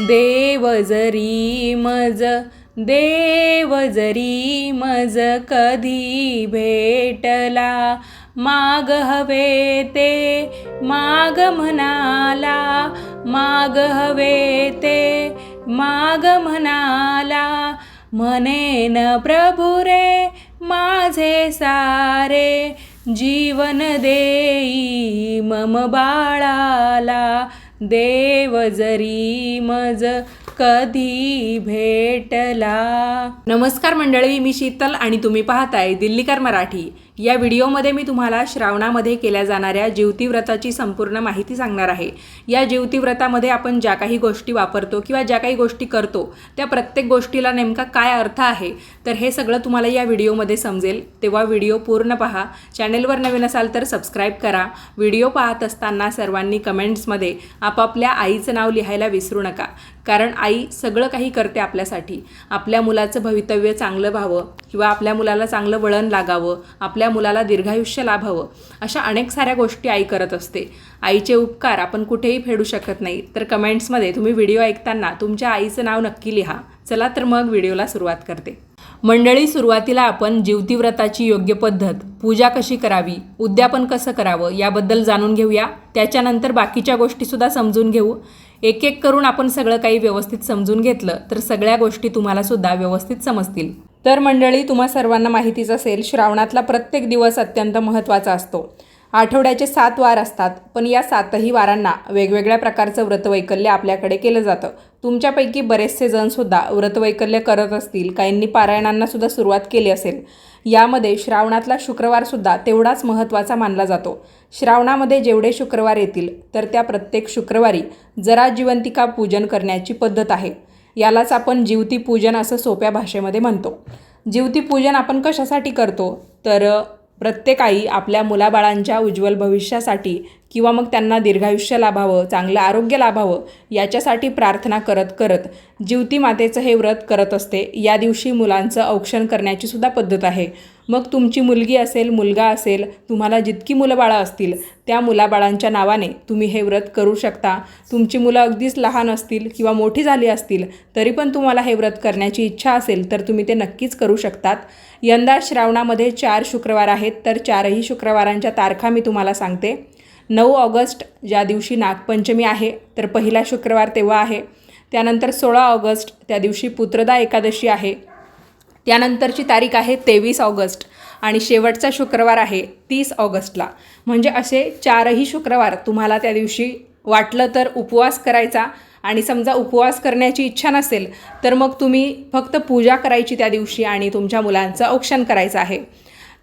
देव जरी मज देव जरी मज कधी भेटला? माग हवे ते माग म्हणाला. माग हवे ते माग म्हणाला. म्हणेन प्रभू रे माझे सारे जीवन देई मम बाळाला. देव जरी मज कधी भेटला? नमस्कार मंडळी मी शीतल आणि तुम्ही पाहताय दिल्लीकर मराठी. या व्हिडिओमध्ये मी तुम्हाला श्रावणामध्ये केल्या जाणाऱ्या जीवतीव्रताची संपूर्ण माहिती सांगणार आहे. या जीवतीव्रतामध्ये आपण ज्या काही गोष्टी वापरतो किंवा ज्या काही गोष्टी करतो त्या प्रत्येक गोष्टीला नेमका काय अर्थ आहे तर हे सगळं तुम्हाला या व्हिडिओमध्ये समजेल. तेव्हा व्हिडिओ पूर्ण पहा. चॅनेलवर नवीन असाल तर सबस्क्राईब करा. व्हिडिओ पाहत असताना सर्वांनी कमेंट्समध्ये आपापल्या आईचं नाव लिहायला विसरू नका. कारण आई सगळं काही करते आपल्यासाठी. आपल्या मुलाचं भवितव्य चांगलं व्हावं किंवा आपल्या मुलाला चांगलं वळण लागावं आपल्या मुलाला दीर्घायुष्य लाभावं अशा अनेक साऱ्या गोष्टी आई करत असते. आईचे उपकार आपण कुठेही फेडू शकत नाही. तर कमेंट्समध्ये तुम्ही व्हिडिओ ऐकताना तुमच्या आईचं नाव नक्की लिहा. चला तर मग व्हिडिओला सुरुवात करते. मंडळी सुरुवातीला आपण जीवतीव्रताची योग्य पद्धत पूजा कशी करावी उद्यापन कसं करावं याबद्दल जाणून घेऊया. त्याच्यानंतर बाकीच्या गोष्टीसुद्धा समजून घेऊ. एक एक करून आपण सगळं काही व्यवस्थित समजून घेतलं तर सगळ्या गोष्टी तुम्हाला सुद्धा व्यवस्थित समजतील. तर मंडळी तुम्हा सर्वांना माहितीच असेल श्रावणातला प्रत्येक दिवस अत्यंत महत्त्वाचा असतो. आठवड्याचे सात वार असतात पण या सातही वारांना वेगवेगळ्या प्रकारचं व्रतवैकल्य आपल्याकडे केलं जातं. तुमच्यापैकी बरेचसे जणसुद्धा व्रतवैकल्य करत असतील काहींनी पारायणांनासुद्धा सुरुवात केली असेल. यामध्ये श्रावणातला शुक्रवारसुद्धा तेवढाच महत्त्वाचा मानला जातो. श्रावणामध्ये जेवढे शुक्रवार येतील तर त्या प्रत्येक शुक्रवारी जरा जिवंतिका पूजन करण्याची पद्धत आहे. यालाच आपण जीवती पूजन असं सोप्या भाषेमध्ये म्हणतो. जीवती पूजन आपण कशासाठी करतो? तर प्रत्येक आई आपल्या मुलाबाळांच्या उज्ज्वल भविष्यासाठी किंवा मग त्यांना दीर्घायुष्य लाभावं चांगलं आरोग्य लाभावं याच्यासाठी प्रार्थना करत करत जीवती मातेचं हे व्रत करत असते. या दिवशी मुलांचं औक्षण करण्याची सुद्धा पद्धत आहे. मग तुमची मुलगी असेल मुलगा असेल तुम्हाला जितकी मुलं बाळं असतील त्या मुलाबाळांच्या नावाने तुम्ही हे व्रत करू शकता. तुमची मुलं अगदीच लहान असतील किंवा मोठी झाली असतील तरी पण तुम्हाला हे व्रत करण्याची इच्छा असेल तर तुम्ही ते नक्कीच करू शकतात. यंदा श्रावणामध्ये चार शुक्रवार आहेत तर चारही शुक्रवारांच्या तारखा मी तुम्हाला सांगते. नऊ ऑगस्ट ज्या दिवशी नागपंचमी आहे तर पहिला शुक्रवार तेव्हा आहे. त्यानंतर सोळा ऑगस्ट त्या दिवशी पुत्रदा एकादशी आहे. त्यानंतरची तारीख आहे तेवीस ऑगस्ट आणि शेवटचा शुक्रवार आहे तीस ऑगस्टला. म्हणजे असे चारही शुक्रवार तुम्हाला त्या दिवशी वाटलं तर उपवास करायचा आणि समजा उपवास करण्याची इच्छा नसेल तर मग तुम्ही फक्त पूजा करायची त्या दिवशी आणि तुमच्या मुलांचं औक्षण करायचं आहे.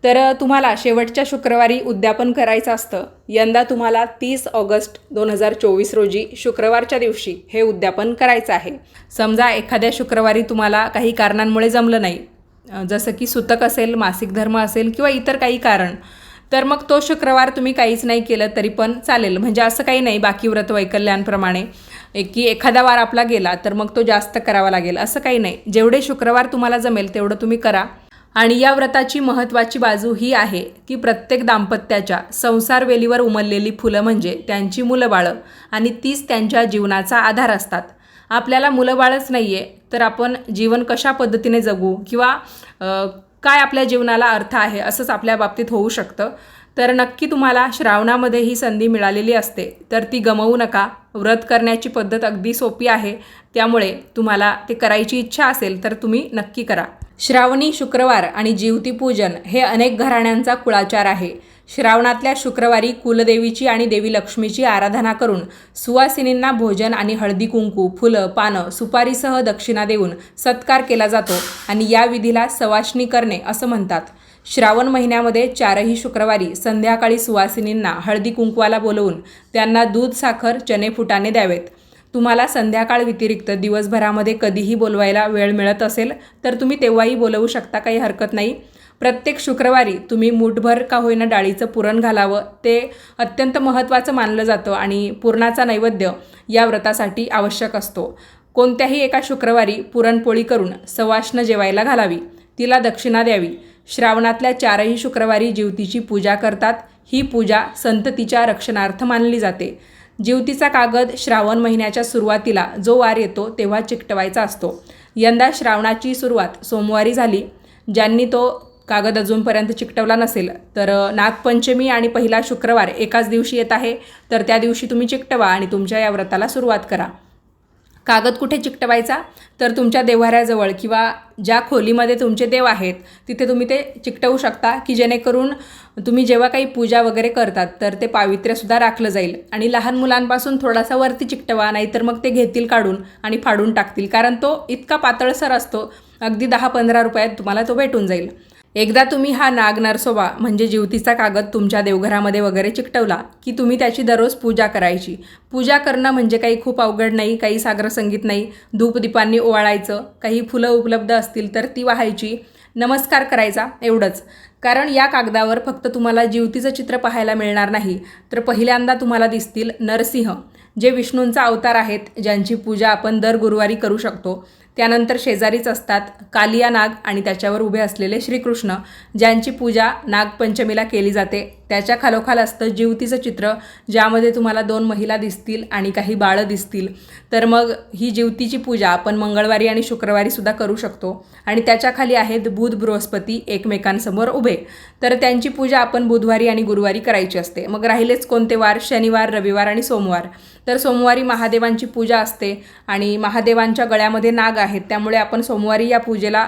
तर तुम्हाला शेवटच्या शुक्रवारी उद्यापन करायचं असतं. यंदा तुम्हाला तीस ऑगस्ट दोन हजार चोवीस रोजी शुक्रवारच्या दिवशी हे उद्यापन करायचं आहे. समजा एखाद्या शुक्रवारी तुम्हाला काही कारणांमुळे जमलं नाही जसं की सुतक असेल मासिक धर्म असेल किंवा इतर काही कारण तर मग तो शुक्रवार तुम्ही काहीच नाही केलं तरी पण चालेल. म्हणजे असं काही नाही बाकी व्रत वैकल्यांप्रमाणे की एखादा वार आपला गेला तर मग तो जास्त करावा लागेल. असं काही नाही. जेवढे शुक्रवार तुम्हाला जमेल तेवढं तुम्ही करा. आणि या व्रताची महत्त्वाची बाजू ही आहे की प्रत्येक दाम्पत्याच्या संसार वेलीवर उमललेली फुलं म्हणजे त्यांची मुलं बाळं आणि तीच त्यांच्या जीवनाचा आधार असतात. आपल्याला मुलं बाळच नाही आहे तर आपण जीवन कशा पद्धतीने जगू किंवा काय आपल्या जीवनाला अर्थ आहे असंच आपल्या बाबतीत होऊ शकतं. तर नक्की तुम्हाला श्रावणामध्ये ही संधी मिळालेली असते तर ती गमवू नका. व्रत करण्याची पद्धत अगदी सोपी आहे त्यामुळे तुम्हाला ते करायची इच्छा असेल तर तुम्ही नक्की करा. श्रावणी शुक्रवार आणि जीवतीपूजन हे अनेक घराण्यांचा कुळाचार आहे. श्रावणातल्या शुक्रवारी कुलदेवीची आणि देवी लक्ष्मीची आराधना करून सुवासिनींना भोजन आणि हळदी कुंकू फुलं पानं सुपारीसह दक्षिणा देऊन सत्कार केला जातो आणि या विधीला सवाशणी करणे असं म्हणतात. श्रावण महिन्यामध्ये चारही शुक्रवारी संध्याकाळी सुवासिनींना हळदी कुंकवाला बोलवून त्यांना दूध साखर चने फुटाने द्यावेत. तुम्हाला संध्याकाळ व्यतिरिक्त दिवसभरामध्ये कधीही बोलवायला वेळ मिळत असेल तर तुम्ही तेव्हाही बोलवू शकता काही हरकत नाही. प्रत्येक शुक्रवारी तुम्ही मूठभर का होईना डाळीचं पुरण घालावं ते अत्यंत महत्त्वाचं मानलं जातं आणि पुरणाचा नैवेद्य या व्रतासाठी आवश्यक असतो. कोणत्याही एका शुक्रवारी पुरणपोळी करून सवाष्ण जेवायला घालावी. तिला दक्षिणा द्यावी. श्रावणातल्या चारही शुक्रवारी जीवतीची पूजा करतात. ही पूजा संततीच्या रक्षणार्थ मानली जाते. जिवतीचा कागद श्रावण महिन्याच्या सुरुवातीला जो वार येतो तेव्हा चिकटवायचा असतो. यंदा श्रावणाची सुरुवात सोमवारी झाली. ज्यांनी तो कागद अजूनपर्यंत चिकटवला नसेल तर नागपंचमी आणि पहिला शुक्रवार एकाच दिवशी येत आहे तर त्या दिवशी तुम्ही चिकटवा आणि तुमच्या या व्रताला सुरुवात करा. कागद कुठे चिकटवायचा? तर तुमच्या देव्हाऱ्याजवळ किंवा ज्या खोलीमध्ये तुमचे देव आहेत तिथे तुम्ही ते चिकटवू शकता की जेणेकरून तुम्ही जेव्हा काही पूजा वगैरे करतात तर ते पावित्र्यसुद्धा राखलं जाईल. आणि लहान मुलांपासून थोडासा वरती चिकटवा नाहीतर मग ते घेतील काढून आणि फाडून टाकतील कारण तो इतका पातळसर असतो अगदी दहा पंधरा रुपयात तुम्हाला तो भेटून जाईल. एकदा तुम्ही हा नाग नरसोबा म्हणजे जिवतीचा कागद तुमच्या देवघरामध्ये वगैरे चिकटवला की तुम्ही त्याची दररोज पूजा करायची. पूजा करणं म्हणजे काही खूप अवघड नाही काही सागर संगीत नाही धूपदीपांनी ओवाळायचं काही फुलं उपलब्ध असतील तर ती वाहायची. नमस्कार करायचा एवढंच. कारण या कागदावर फक्त तुम्हाला जीवतीचं चित्र पाहायला मिळणार नाही तर पहिल्यांदा तुम्हाला दिसतील नरसिंह जे विष्णूंचा अवतार आहेत ज्यांची पूजा आपण दर गुरुवारी करू शकतो. त्यानंतर शेजारीच असतात कालिया नाग आणि त्याच्यावर उभे असलेले श्रीकृष्ण ज्यांची पूजा नागपंचमीला केली जाते. त्याच्या खालोखाल असतं जीवतीचं चित्र ज्यामध्ये तुम्हाला दोन महिला दिसतील आणि काही बाळं दिसतील. तर मग ही जिवतीची पूजा आपण मंगळवारी आणि शुक्रवारी सुद्धा करू शकतो. आणि त्याच्याखाली आहेत बुध बृहस्पती एकमेकांसमोर उभे. तर त्यांची पूजा आपण बुधवारी आणि गुरुवारी करायची असते. मग राहिलेच कोणते वार? शनिवार रविवार आणि सोमवार. तर सोमवारी महादेवांची पूजा असते आणि महादेवांच्या गळ्यामध्ये नाग आहेत. त्यामुळे आपण सोमवारी या पूजेला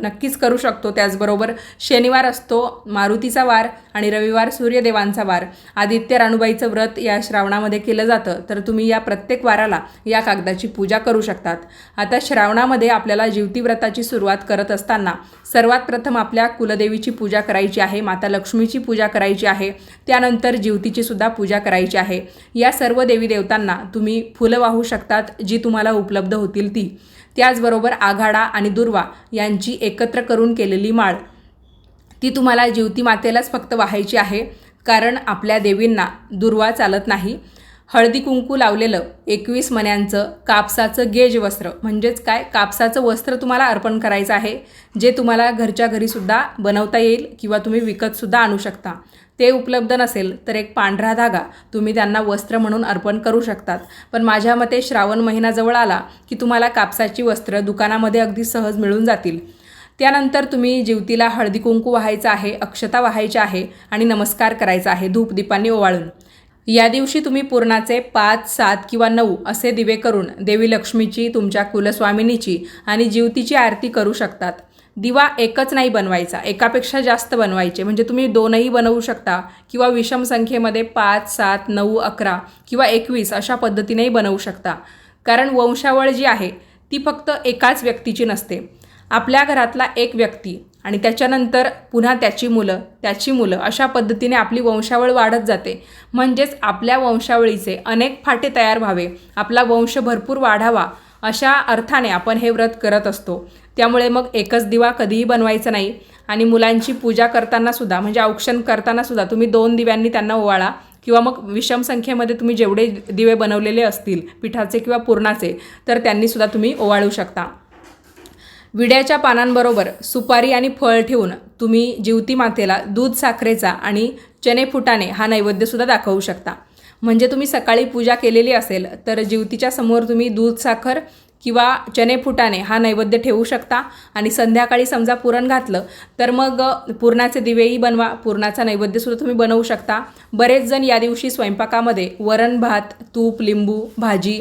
नक्कीच करू शकतो. त्याचबरोबर शनिवार असतो मारुतीचा वार आणि रविवार सूर्यदेवांचा वार. आदित्य राणूबाईचं व्रत या श्रावणामध्ये केलं जातं. तर तुम्ही या प्रत्येक वाराला या कागदाची पूजा करू शकतात. आता श्रावणामध्ये आपल्याला जीवती व्रताची सुरुवात करत असताना सर्वात प्रथम आपल्या कुलदेवीची पूजा करायची आहे माता लक्ष्मीची पूजा करायची आहे त्यानंतर जीवतीची सुद्धा पूजा करायची आहे. या सर्व देवी देवतांना तुम्ही फुलं वाहू शकतात जी तुम्हाला उपलब्ध होतील ती. त्याचबरोबर आघाडा आणि दुर्वा यांची एकत्र करून केलेली माळ. ती तुम्हाला जीवती मातेलाच फक्त वाहायची आहे कारण आपल्या देवींना दुर्वा चालत नाही. हळदी कुंकू लावलेलं एकवीस मण्यांचं कापसाचं गेज वस्त्र म्हणजेच काय? कापसाचं वस्त्र तुम्हाला अर्पण करायचं आहे जे तुम्हाला घरच्या घरीसुद्धा बनवता येईल किंवा तुम्ही विकतसुद्धा आणू शकता. ते उपलब्ध नसेल तर एक पांढरा धागा तुम्ही त्यांना वस्त्र म्हणून अर्पण करू शकतात. पण माझ्या मते श्रावण महिना जवळ आला की तुम्हाला कापसाची वस्त्र दुकानामध्ये अगदी सहज मिळून जातील. त्यानंतर तुम्ही जीवतीला हळदी कुंकू व्हायचं आहे अक्षता व्हायच्या आहे आणि नमस्कार करायचा आहे धूपदीपांनी ओवाळून. या दिवशी तुम्ही पूर्णाचे पाच सात किंवा नऊ असे दिवे करून देवी लक्ष्मीची तुमच्या कुलस्वामिनीची आणि जीवतीची आरती करू शकतात. दिवा एकच नाही बनवायचा एकापेक्षा जास्त बनवायचे. म्हणजे तुम्ही दोनही बनवू शकता किंवा विषम संख्येमध्ये पाच सात नऊ अकरा किंवा एकवीस अशा पद्धतीनेही बनवू शकता. कारण वंशावळ जी आहे ती फक्त एकाच व्यक्तीची नसते. आपल्या घरातला एक व्यक्ती आणि त्याच्यानंतर पुन्हा त्याची मुलं त्याची मुलं अशा पद्धतीने आपली वंशावळ वाढत जाते. म्हणजेच आपल्या वंशावळीचे अनेक फाटे तयार व्हावे. आपला वंश भरपूर वाढावा अशा अर्थाने आपण हे व्रत करत असतो. त्यामुळे मग एकच दिवा कधीही बनवायचा नाही आणि मुलांची पूजा करताना सुद्धा म्हणजे औक्षण करताना सुद्धा तुम्ही दोन दिव्यांनी त्यांना ओवाळा किंवा मग विषम संख्येमध्ये तुम्ही जेवढे दिवे बनवलेले असतील पिठाचे किंवा पुरणाचे तर त्यांनीसुद्धा तुम्ही ओवाळू शकता. विड्याच्या पानांबरोबर सुपारी आणि फळ ठेवून तुम्ही जीवती मातेला दूध साखरेचा आणि चणे फुटाणे हा नैवेद्यसुद्धा दाखवू शकता. म्हणजे तुम्ही सकाळी पूजा केलेली असेल तर जीवतीच्या समोर तुम्ही दूध साखर किंवा चणे फुटाणे हा नैवेद्य ठेवू शकता. आणि संध्याकाळी समजा पुरण घातलं तर मग पुरणाचे दिवेही बनवा. पुरणाचा नैवेद्यसुद्धा तुम्ही बनवू शकता. बरेच जण या दिवशी स्वयंपाकामध्ये वरण भात तूप लिंबू भाजी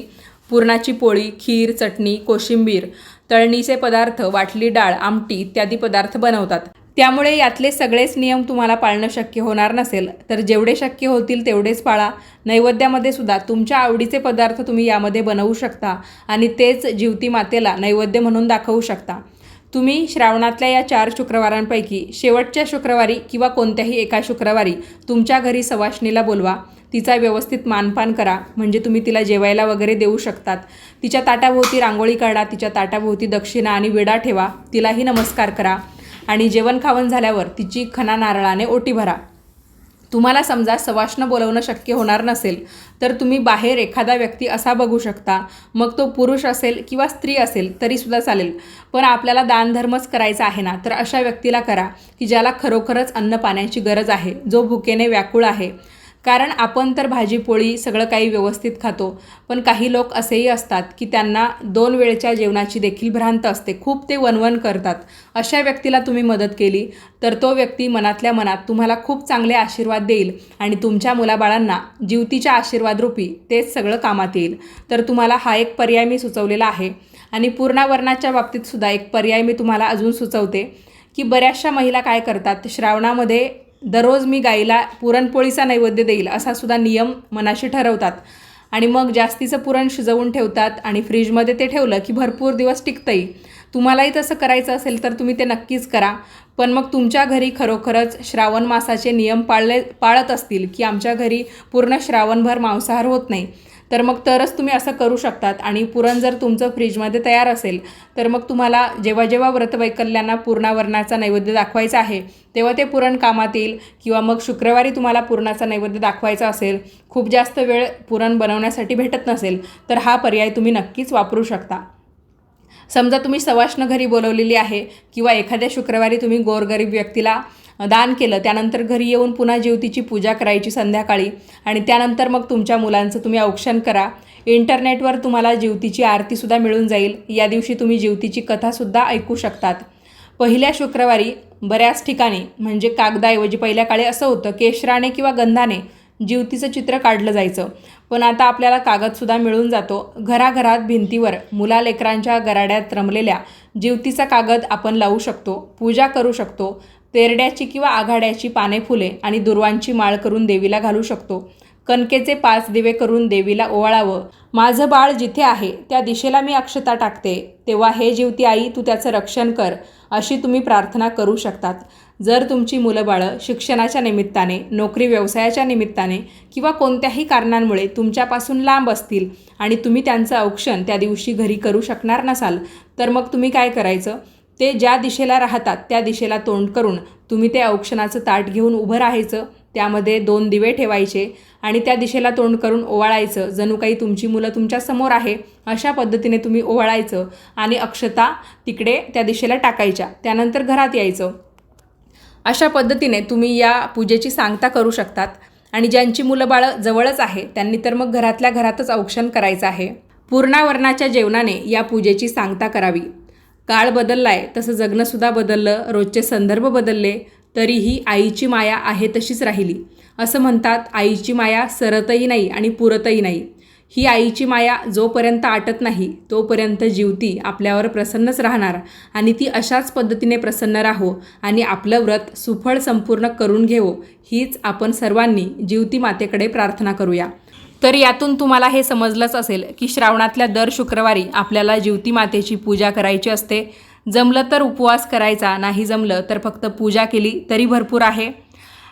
पुरणाची पोळी खीर चटणी कोशिंबीर तळणीचे पदार्थ वाटली डाळ आमटी इत्यादी पदार्थ बनवतात. त्यामुळे यातले सगळेच नियम तुम्हाला पाळणं शक्य होणार नसेल. तर जेवढे शक्य होतील तेवढेच पाळा. नैवेद्यामध्ये सुद्धा तुमच्या आवडीचे पदार्थ तुम्ही यामध्ये बनवू शकता आणि तेच जीवती मातेला नैवेद्य म्हणून दाखवू शकता. तुम्ही श्रावणातल्या या चार शुक्रवारांपैकी शेवटच्या शुक्रवारी किंवा कोणत्याही एका शुक्रवारी तुमच्या घरी सवाशणीला बोलवा. तिचा व्यवस्थित मानपान करा. म्हणजे तुम्ही तिला जेवायला वगैरे देऊ शकतात. तिच्या ताटाभोवती रांगोळी काढा तिच्या ताटाभोवती दक्षिणा आणि विडा ठेवा. तिलाही नमस्कार करा. आणि जेवण खावण झाल्यावर तिची खना नारळाने ओटी भरा. तुम्हाला समजा सवाष्ण बोलवणं शक्य होणार नसेल तर तुम्ही बाहेर एखादा व्यक्ती असा बघू शकता. मग तो पुरुष असेल किंवा स्त्री असेल तरीसुद्धा चालेल. पण आपल्याला दानधर्मच करायचा आहे ना तर अशा व्यक्तीला करा की ज्याला खरोखरच अन्न पाण्याची गरज आहे जो भुकेने व्याकुळ आहे. कारण आपण तर भाजीपोळी सगळं काही व्यवस्थित खातो पण काही लोक असेही असतात की त्यांना दोन वेळच्या जेवणाची देखील भ्रांत असते. खूप ते वनवन करतात. अशा व्यक्तीला तुम्ही मदत केली तर तो व्यक्ती मनातल्या मनात तुम्हाला खूप चांगले आशीर्वाद देईल आणि तुमच्या मुलाबाळांना जीवतीच्या आशीर्वादरूपी तेच सगळं कामात येईल. तर तुम्हाला हा एक पर्याय मी सुचवलेला आहे. आणि पूर्णावरणाच्या बाबतीतसुद्धा एक पर्याय मी तुम्हाला अजून सुचवते की बऱ्याचशा महिला काय करतात श्रावणामध्ये दररोज मी गाईला पुरणपोळीचा नैवेद्य देईल असा सुद्धा नियम मनाशी ठरवतात. आणि मग जास्तीचं पुरण शिजवून ठेवतात आणि फ्रीजमध्ये ते ठेवलं की भरपूर दिवस टिकतंही. तुम्हालाही तसं करायचं असेल तर तुम्ही ते नक्कीच करा. पण मग तुमच्या घरी खरोखरच श्रावण मासाचे नियम पाळले पाळत असतील की आमच्या घरी पूर्ण श्रावणभर मांसाहार होत नाही. तर मग तरच तुम्ही असं करू शकतात. आणि पुरण जर तुमचं फ्रीजमध्ये तयार असेल तर मग तुम्हाला जेव्हा जेव्हा व्रतवैकल्यांना पूर्णावरणाचा नैवेद्य दाखवायचा आहे तेव्हा ते पुरण कामात येईल किंवा मग शुक्रवारी तुम्हाला पुरणाचा नैवेद्य दाखवायचा असेल खूप जास्त वेळ पुरण बनवण्यासाठी भेटत नसेल तर हा पर्याय तुम्ही नक्कीच वापरू शकता. समजा तुम्ही सवाष्ण घरी बोलवलेली आहे किंवा एखाद्या शुक्रवारी तुम्ही गोरगरीब व्यक्तीला दान केलं. त्यानंतर घरी येऊन पुन्हा ज्योतीची पूजा करायची संध्याकाळी. आणि त्यानंतर मग तुमच्या मुलांचं तुम्ही औक्षण करा. इंटरनेटवर तुम्हाला ज्योतीची आरतीसुद्धा मिळून जाईल. या दिवशी तुम्ही ज्योतीची कथासुद्धा ऐकू शकतात. पहिल्या शुक्रवारी बऱ्याच ठिकाणी म्हणजे कागदाऐवजी पहिल्या काळी असं होतं केशराने किंवा गंधाने ज्योतीचं चित्र काढलं जायचं. पण आता आपल्याला कागदसुद्धा मिळून जातो. घराघरात भिंतीवर मुलालेकरांच्या गराड्यात रमलेल्या ज्योतीचा कागद आपण लावू शकतो पूजा करू शकतो. तेरड्याची किंवा आघाड्याची पाने फुले आणि दुर्वांची माळ करून देवीला घालू शकतो. कणकेचे पाच दिवे करून देवीला ओवाळावं. माझं बाळ जिथे आहे त्या दिशेला मी अक्षता टाकते. तेव्हा हे जीवती आई तू त्याचं रक्षण कर अशी तुम्ही प्रार्थना करू शकतात. जर तुमची मुलं बाळं शिक्षणाच्या निमित्ताने नोकरी व्यवसायाच्या निमित्ताने किंवा कोणत्याही कारणांमुळे तुमच्यापासून लांब असतील आणि तुम्ही त्यांचं औक्षण त्या दिवशी घरी करू शकणार नसाल तर मग तुम्ही काय करायचं? ते ज्या दिशेला राहतात त्या दिशेला तोंड करून तुम्ही ते औक्षणाचं ताट घेऊन उभं राहायचं. त्यामध्ये दोन दिवे ठेवायचे आणि त्या दिशेला तोंड करून ओवाळायचं. जणू काही तुमची मुलं तुमच्यासमोर आहे अशा पद्धतीने तुम्ही ओवाळायचं आणि अक्षता तिकडे त्या दिशेला टाकायच्या. त्यानंतर घरात यायचं. अशा पद्धतीने तुम्ही या पूजेची सांगता करू शकतात. आणि ज्यांची मुलं बाळं जवळच आहे त्यांनी तर मग घरातल्या घरातच औक्षण करायचं आहे. पूर्णावरणाच्या जेवणाने या पूजेची सांगता करावी. काळ बदलला आहे तसं जगणंसुद्धा बदललं रोजचे संदर्भ बदलले तरीही आईची माया आहे तशीच राहिली. असं म्हणतात आईची माया सरतही नाही आणि पुरतही नाही. ही आईची माया जोपर्यंत आटत नाही तोपर्यंत जीवती आपल्यावर प्रसन्नच राहणार आणि ती अशाच पद्धतीने प्रसन्न राहो आणि आपलं व्रत सुफळ संपूर्ण करून घेवो हीच आपण सर्वांनी जीवती मातेकडे प्रार्थना करूया. तर यातून तुम्हाला हे समजलंच असेल की श्रावणातल्या दर शुक्रवारी आपल्याला जीवती मातेची पूजा करायची असते. जमलं तर उपवास करायचा नाही जमलं तर फक्त पूजा केली तरी भरपूर आहे.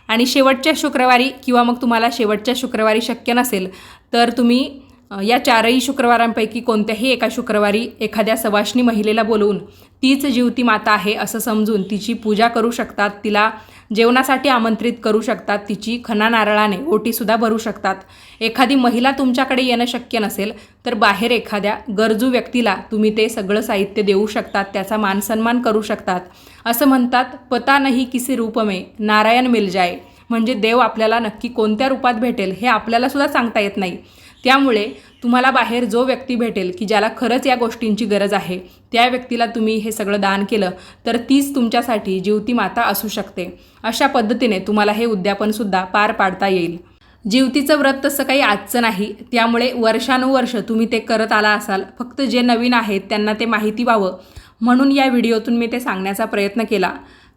आणि शेवटच्या शुक्रवारी किंवा मग तुम्हाला शेवटच्या शुक्रवारी शक्य नसेल तर तुम्ही या चारही शुक्रवारांपैकी कोणत्याही एका शुक्रवारी एखाद्या सवाष्णी महिलेला बोलवून तीच जीवती माता आहे असं समजून तिची पूजा करू शकतात तिला जेवणासाठी आमंत्रित करू शकतात तिची खना नारळाने ओटीसुद्धा भरू शकतात. एखादी महिला तुमच्याकडे येणं शक्य नसेल तर बाहेर एखाद्या गरजू व्यक्तीला तुम्ही ते सगळं साहित्य देऊ शकतात त्याचा मानसन्मान करू शकतात. असं म्हणतात पता नाही किसी रूप में नारायण मिल जाय म्हणजे देव आपल्याला नक्की कोणत्या रूपात भेटेल हे आपल्यालासुद्धा सांगता येत नाही. त्यामुळे तुम्हाला बाहेर जो व्यक्ती भेटेल की ज्याला खरंच या गोष्टींची गरज आहे त्या व्यक्तीला तुम्ही हे सगळं दान केलं तर तीच तुमच्यासाठी जीवती माता असू शकते. अशा पद्धतीने तुम्हाला हे उद्यापनसुद्धा पार पाडता येईल. जीवतीचं व्रत तसं काही आजचं नाही त्यामुळे वर्षानुवर्ष तुम्ही ते करत आला असाल फक्त जे नवीन आहेत त्यांना ते माहिती व्हावं. म्हणून या व्हिडिओतून मी ते सांगण्याचा प्रयत्न केला.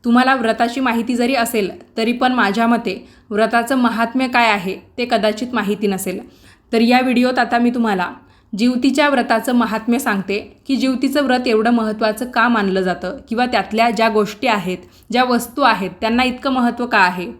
तुम्हाला व्रताची माहिती जरी असेल तरी पण माझ्या मते व्रताचं महात्म्य काय आहे ते कदाचित माहिती नसेल. तर या व्हिडिओत आता मी तुम्हाला जीवतीच्या व्रताचं महात्म्य सांगते की जीवतीचं व्रत एवढं महत्त्वाचं का मानलं जातं किंवा त्यातल्या ज्या गोष्टी आहेत ज्या वस्तू आहेत त्यांना इतकं महत्त्व का आहे?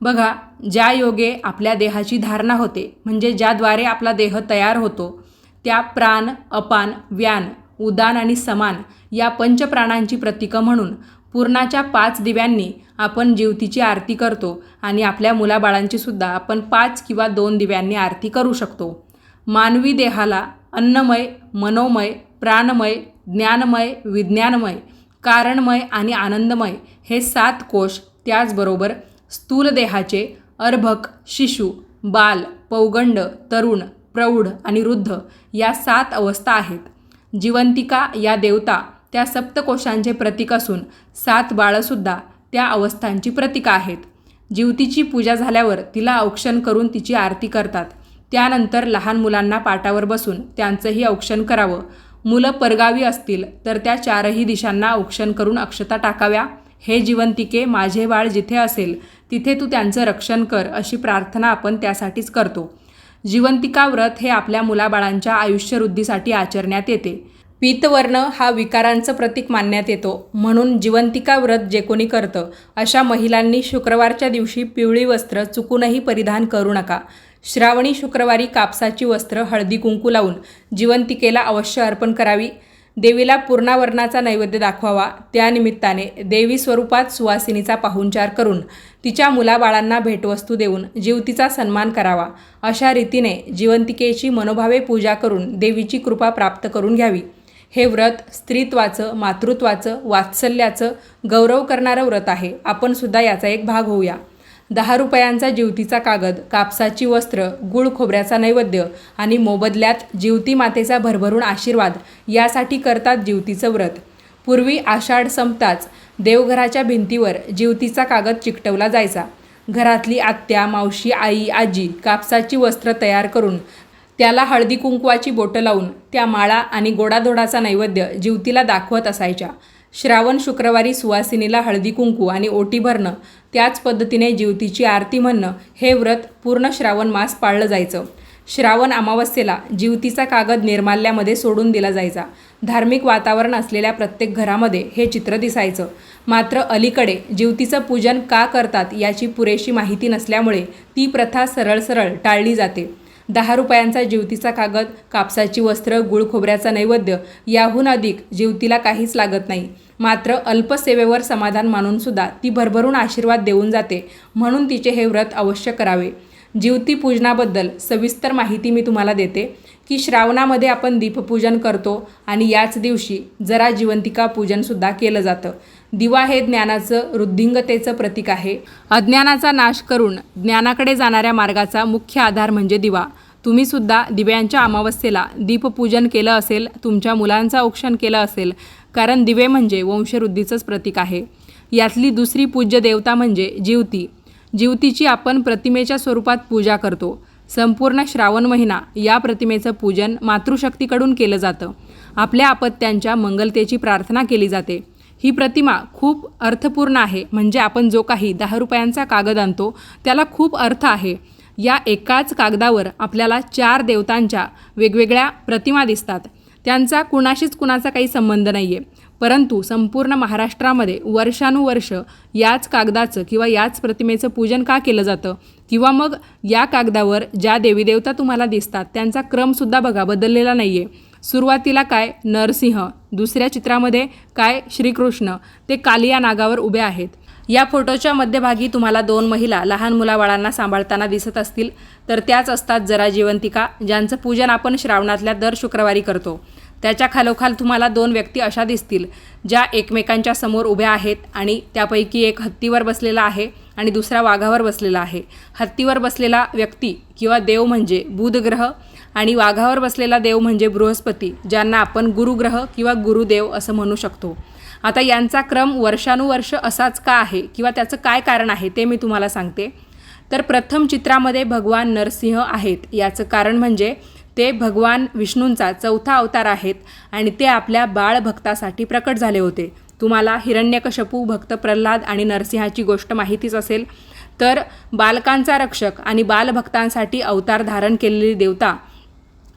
बघा ज्या योगे आपल्या देहाची धारणा होते म्हणजे ज्याद्वारे आपला देह तयार होतो त्या प्राण अपान व्यान उदान आणि समान या पंचप्राणांची प्रतीकं म्हणून पूर्णाच्या पाच दिव्यांनी आपण जीवतीची आरती करतो आणि आपल्या मुलाबाळांची सुद्धा आपण पाच किंवा दोन दिव्यांनी आरती करू शकतो. मानवी देहाला अन्नमय मनोमय प्राणमय ज्ञानमय विज्ञानमय कारणमय आणि आनंदमय हे सात कोश त्याचबरोबर स्थूल देहाचे अर्भक शिशु बाल पौगंड तरुण प्रौढ आणि वृद्ध या सात अवस्था आहेत. जिवंतिका या देवता त्या सप्तकोशांचे प्रतीक असून सात बाळंसुद्धा त्या अवस्थांची प्रतीक आहेत. जीवतीची पूजा झाल्यावर तिला औक्षण करून तिची आरती करतात. त्यानंतर लहान मुलांना पाटावर बसून त्यांचंही औक्षण करावं. मुलं परगावी असतील तर त्या चारही दिशांना औक्षण करून अक्षता टाकाव्या. हे जिवंतिके माझे बाळ जिथे असेल तिथे तू त्यांचं रक्षण कर अशी प्रार्थना आपण त्यासाठीच करतो. जिवंतिका व्रत हे आपल्या मुलाबाळांच्या आयुष्यवृद्धीसाठी आचरण्यात येते. पीतवर्ण हा विकारांचं प्रतीक मानण्यात येतो. म्हणून जिवंतिका व्रत जे कोणी करतं अशा महिलांनी शुक्रवारच्या दिवशी पिवळी वस्त्र चुकूनही परिधान करू नका. श्रावणी शुक्रवारी कापसाची वस्त्र हळदी कुंकू लावून जिवंतिकेला अवश्य अर्पण करावी. देवीला पूर्णावर्णाचा नैवेद्य दाखवावा. त्यानिमित्ताने देवी स्वरूपात सुवासिनीचा पाहुणचार करून तिच्या मुलाबाळांना भेटवस्तू देऊन जीवतीचा सन्मान करावा. अशा रीतीने जिवंतिकेची मनोभावे पूजा करून देवीची कृपा प्राप्त करून घ्यावी. हे व्रत स्त्रीत्वाचं मातृत्वाचं वात्सल्याचं गौरव करणारं व्रत आहे. आपण सुद्धा याचा एक भाग होऊया. दहा रुपयांचा जिवतीचा कागद कापसाची वस्त्र गुळ खोबऱ्याचा नैवेद्य आणि मोबदल्यात जिवती मातेचा भरभरून आशीर्वाद यासाठी करतात जिवतीचं व्रत. पूर्वी आषाढ संपताच देवघराच्या भिंतीवर जिवतीचा कागद चिकटवला जायचा. घरातली आत्या मावशी आई आजी कापसाची वस्त्र तयार करून त्याला हळदी कुंकवाची बोटं लावून त्या माळा आणि गोडाधोडाचा नैवेद्य जीवतीला दाखवत असायच्या. श्रावण शुक्रवारी सुवासिनीला हळदी कुंकू आणि ओटी भरणं त्याच पद्धतीने जीवतीची आरती म्हणणं हे व्रत पूर्ण श्रावण मास पाळलं जायचं. श्रावण अमावस्येला जीवतीचा कागद निर्माल्यामध्ये सोडून दिला जायचा. धार्मिक वातावरण असलेल्या प्रत्येक घरामध्ये हे चित्र दिसायचं. मात्र अलीकडे जीवतीचं पूजन का करतात याची पुरेशी माहिती नसल्यामुळे ती प्रथा सरळ सरळ टाळली जाते. दहा रुपयांचा जिवतीचा कागद कापसाची वस्त्र गुळ खोबऱ्याचा नैवेद्य याहून अधिक जिवतीला काहीच लागत नाही. मात्र अल्पसेवेवर समाधान मानूनसुद्धा ती भरभरून आशीर्वाद देऊन जाते म्हणून तिचे हे व्रत अवश्य करावे. जीवती पूजनाबद्दल सविस्तर माहिती मी तुम्हाला देते की श्रावणामध्ये आपण दीपपूजन करतो आणि याच दिवशी जरा जिवंतिका पूजनसुद्धा केलं जातं. दिवा हे ज्ञानाचं वृद्धिंगतेचं प्रतीक आहे. अज्ञानाचा नाश करून ज्ञानाकडे जाणाऱ्या मार्गाचा मुख्य आधार म्हणजे दिवा. तुम्ही सुद्धा दिव्यांच्या अमावस्येला दीपपूजन केलं असेल तुमच्या मुलांचं औक्षण केलं असेल. कारण दिवे म्हणजे वंशवृद्धीचंच प्रतीक आहे. यातली दुसरी पूज्य देवता म्हणजे जिवती. जीवतीची आपण प्रतिमेच्या स्वरूपात पूजा करतो. संपूर्ण श्रावण महिना या प्रतिमेचं पूजन मातृशक्तीकडून केलं जातं. आपल्या आपत्त्यांच्या मंगलतेची प्रार्थना केली जाते. ही प्रतिमा खूप अर्थपूर्ण आहे. म्हणजे आपण जो काही दहा रुपयांचा कागद आणतो त्याला खूप अर्थ आहे. या एकाच कागदावर आपल्याला चार देवतांच्या वेगवेगळ्या प्रतिमा दिसतात. त्यांचा कुणाशीच कुणाचा काही संबंध नाही आहे परंतु संपूर्ण महाराष्ट्रामध्ये वर्षानुवर्ष याच कागदाचं किंवा याच प्रतिमेचं पूजन का केलं जातं? किंवा मग या कागदावर ज्या देवीदेवता तुम्हाला दिसतात त्यांचा क्रमसुद्धा बघा बदललेला नाही आहे सुरुवातीला काय नरसिंह दुसऱ्या चित्रामध्ये काय श्रीकृष्ण ते कालिया नागावर उभे आहेत. या फोटोच्या मध्यभागी तुम्हाला दोन महिला लहान मुलाबाळांना सांभाळताना दिसत असतील. तर त्याच असतात जरा जिवंतिका ज्यांचं पूजन आपण श्रावणातल्या दर शुक्रवारी करतो. त्याच्या खालोखाल तुम्हाला दोन व्यक्ती अशा दिसतील ज्या एकमेकांच्या समोर उभ्या आहेत आणि त्यापैकी एक हत्तीवर बसलेला आहे आणि दुसरा वाघावर बसलेला आहे. हत्तीवर बसलेला व्यक्ती किंवा देव म्हणजे बुधग्रह आणि वाघावर बसलेला देव म्हणजे बृहस्पती ज्यांना आपण गुरुग्रह किंवा गुरुदेव असं म्हणू शकतो. आता यांचा क्रम वर्षानुवर्ष असाच का आहे किंवा त्याचं काय कारण आहे ते मी तुम्हाला सांगते. तर प्रथम चित्रामध्ये भगवान नरसिंह आहेत. याचं कारण म्हणजे ते भगवान विष्णूंचा चौथा अवतार आहेत आणि ते आपल्या बाळभक्तासाठी प्रकट झाले होते. तुम्हाला हिरण्यकशपू भक्त प्रल्हाद आणि नरसिंहाची गोष्ट माहितीच असेल. तर बालकांचा रक्षक आणि बालभक्तांसाठी अवतार धारण केलेली देवता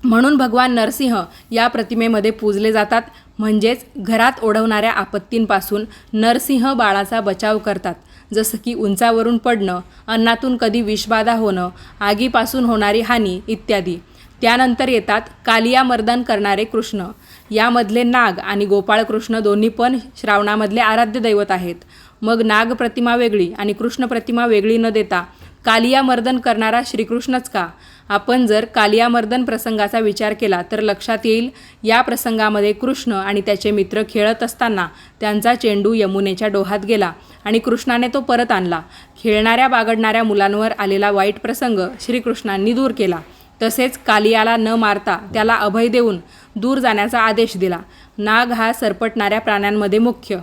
म्हणून भगवान नरसिंह या प्रतिमेमध्ये पूजले जातात. म्हणजेच घरात ओढवणाऱ्या आपत्तींपासून नरसिंह बाळाचा बचाव करतात. जसं की उंचावरून पडणं अन्नातून कधी विषबाधा होणं आगीपासून होणारी हानी इत्यादी. त्यानंतर येतात कालिया मर्दन करणारे कृष्ण. यामधले नाग आणि गोपाळकृष्ण दोन्ही पण श्रावणामधले आराध्य दैवत आहेत. मग नाग प्रतिमा वेगळी आणि कृष्ण प्रतिमा वेगळी न देता कालिया मर्दन करणारा श्रीकृष्णच का? आपण जर कालियामर्दन प्रसंगाचा विचार केला तर लक्षात येईल या प्रसंगामध्ये कृष्ण आणि त्याचे मित्र खेळत असताना त्यांचा चेंडू यमुनेच्या डोहात गेला आणि कृष्णाने तो परत आणला. खेळणाऱ्या बागडणाऱ्या मुलांवर आलेला वाईट प्रसंग श्रीकृष्णांनी दूर केला. तसेच कालियाला न मारता त्याला अभय देऊन दूर जाण्याचा आदेश दिला. नाग हा सरपटणाऱ्या प्राण्यांमध्ये मुख्य.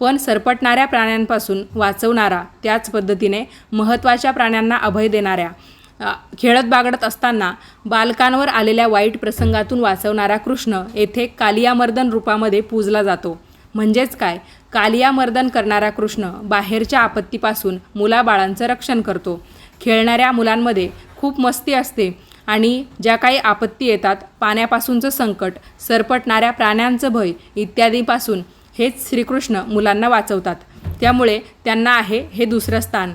पण सरपटणाऱ्या प्राण्यांपासून वाचवणारा त्याच पद्धतीने महत्त्वाच्या प्राण्यांना अभय देणाऱ्या खेळत बागडत असताना बालकांवर आलेल्या वाईट प्रसंगातून वाचवणारा कृष्ण येथे कालियामर्दन रूपामध्ये पूजला जातो. म्हणजेच काय? कालियामर्दन करणारा कृष्ण बाहेरच्या आपत्तीपासून मुलाबाळांचं रक्षण करतो. खेळणाऱ्या मुलांमध्ये खूप मस्ती असते आणि ज्या काही आपत्ती येतात पाण्यापासूनचं संकट सरपटणाऱ्या प्राण्यांचं भय इत्यादीपासून हेच श्रीकृष्ण मुलांना वाचवतात. त्यामुळे त्यांना आहे हे दुसरं स्थान.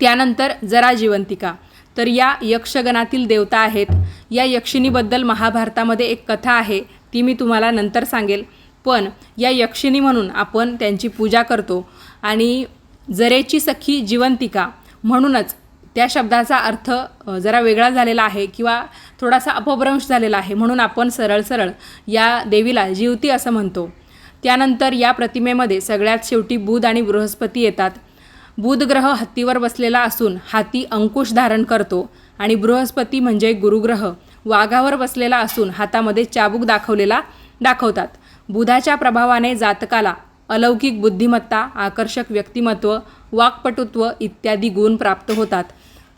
त्यानंतर जरा जिवंतिका तर या यक्षगणातील देवता आहेत. या यक्षिणीबद्दल महाभारतामध्ये एक कथा आहे ती मी तुम्हाला नंतर सांगेल. पण या यक्षिणी म्हणून आपण त्यांची पूजा करतो आणि जरेची सखी जिवंतिका म्हणूनच त्या शब्दाचा अर्थ जरा वेगळा झालेला आहे किंवा थोडासा अपभ्रंश झालेला आहे म्हणून आपण सरळ सरळ या देवीला जीवती असं म्हणतो. त्यानंतर या प्रतिमेमध्ये सगळ्यात शेवटी बुध आणि बृहस्पती येतात. बुधग्रह हत्तीवर बसलेला असून हाती अंकुश धारण करतो आणि बृहस्पती म्हणजे गुरुग्रह. वाघावर बसलेला असून हातामध्ये चाबूक दाखवलेला दाखवतात. बुधाच्या प्रभावाने जातकाला अलौकिक बुद्धिमत्ता आकर्षक व्यक्तिमत्व वाक्पटुत्व इत्यादी गुण प्राप्त होतात.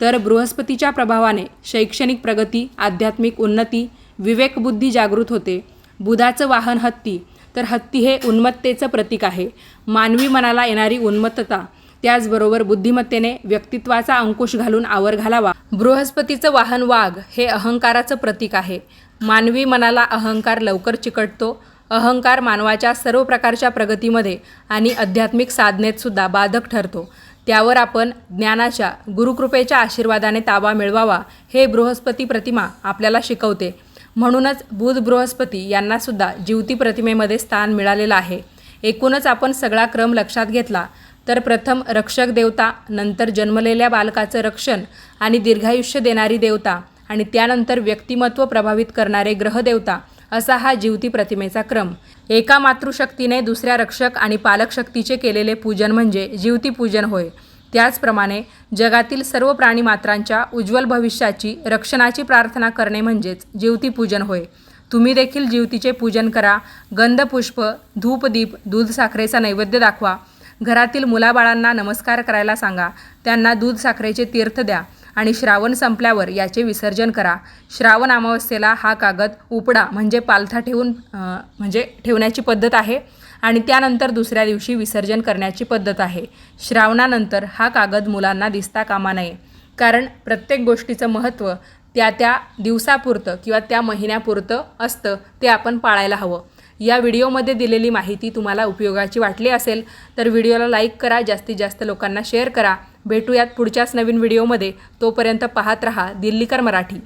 तर बृहस्पतीच्या प्रभावाने शैक्षणिक प्रगती आध्यात्मिक उन्नती विवेकबुद्धी जागृत होते. बुधाचं वाहन हत्ती. तर हत्ती हे उन्मत्तेचं प्रतीक आहे. मानवी मनाला येणारी उन्मत्तता. त्याचबरोबर बुद्धिमत्तेने व्यक्तित्वाचा अंकुश घालून आवर घालावा. बृहस्पतीचं वाहन वाघ हे अहंकाराचं प्रतीक आहे. मानवी मनाला अहंकार लवकर चिकटतो. अहंकार मानवाच्या सर्व प्रकारच्या प्रगतीमध्ये आणि आध्यात्मिक साधनेत सुद्धा बाधक ठरतो. त्यावर आपण ज्ञानाच्या गुरुकृपेच्या आशीर्वादाने ताबा मिळवावा हे बृहस्पती प्रतिमा आपल्याला शिकवते. म्हणूनच बुध बृहस्पती यांनासुद्धा जीवती प्रतिमेमध्ये स्थान मिळालेलं आहे. एकूणच आपण सगळा क्रम लक्षात घेतला तर प्रथम रक्षक देवता नंतर जन्मलेल्या बालकाचं रक्षण आणि दीर्घायुष्य देणारी देवता आणि त्यानंतर व्यक्तिमत्व प्रभावित करणारे ग्रहदेवता असा हा जीवती प्रतिमेचा क्रम. एका मातृशक्तीने दुसऱ्या रक्षक आणि पालक शक्तीचे केलेले पूजन म्हणजे जीवती पूजन होय. त्याचप्रमाणे जगातील सर्व प्राणीमात्रांच्या उज्ज्वल भविष्याची रक्षणाची प्रार्थना करणे म्हणजेच जीवती पूजन होय. तुम्ही देखील जीवतीचे पूजन करा. गंधपुष्प धूपदीप दूध साखरेचा नैवेद्य दाखवा. घरातील मुलाबाळांना नमस्कार करायला सांगा. त्यांना दूध साखरेचे तीर्थ द्या आणि श्रावण संपल्यावर याचे विसर्जन करा. श्रावण अमावस्येला हा कागद उपडा म्हणजे पालथा ठेवून म्हणजे ठेवण्याची पद्धत आहे आणि त्यानंतर दुसऱ्या दिवशी विसर्जन करण्याची पद्धत आहे. श्रावणानंतर हा कागद मुलांना दिसता कामा नये. कारण प्रत्येक गोष्टीचं महत्त्व त्या त्या दिवसापुरतं किंवा त्या महिन्यापुरतं असतं ते आपण पाळायला हवं. या व्हिडिओमध्ये दिलेली माहिती तुम्हाला उपयोगाची वाटली असेल तर व्हिडिओला लाईक करा जास्तीत जास्त लोकांना शेअर करा. भेटूयात पुढच्याच नवीन व्हिडिओमध्ये. तोपर्यंत पाहत रहा दिल्लीकर मराठी.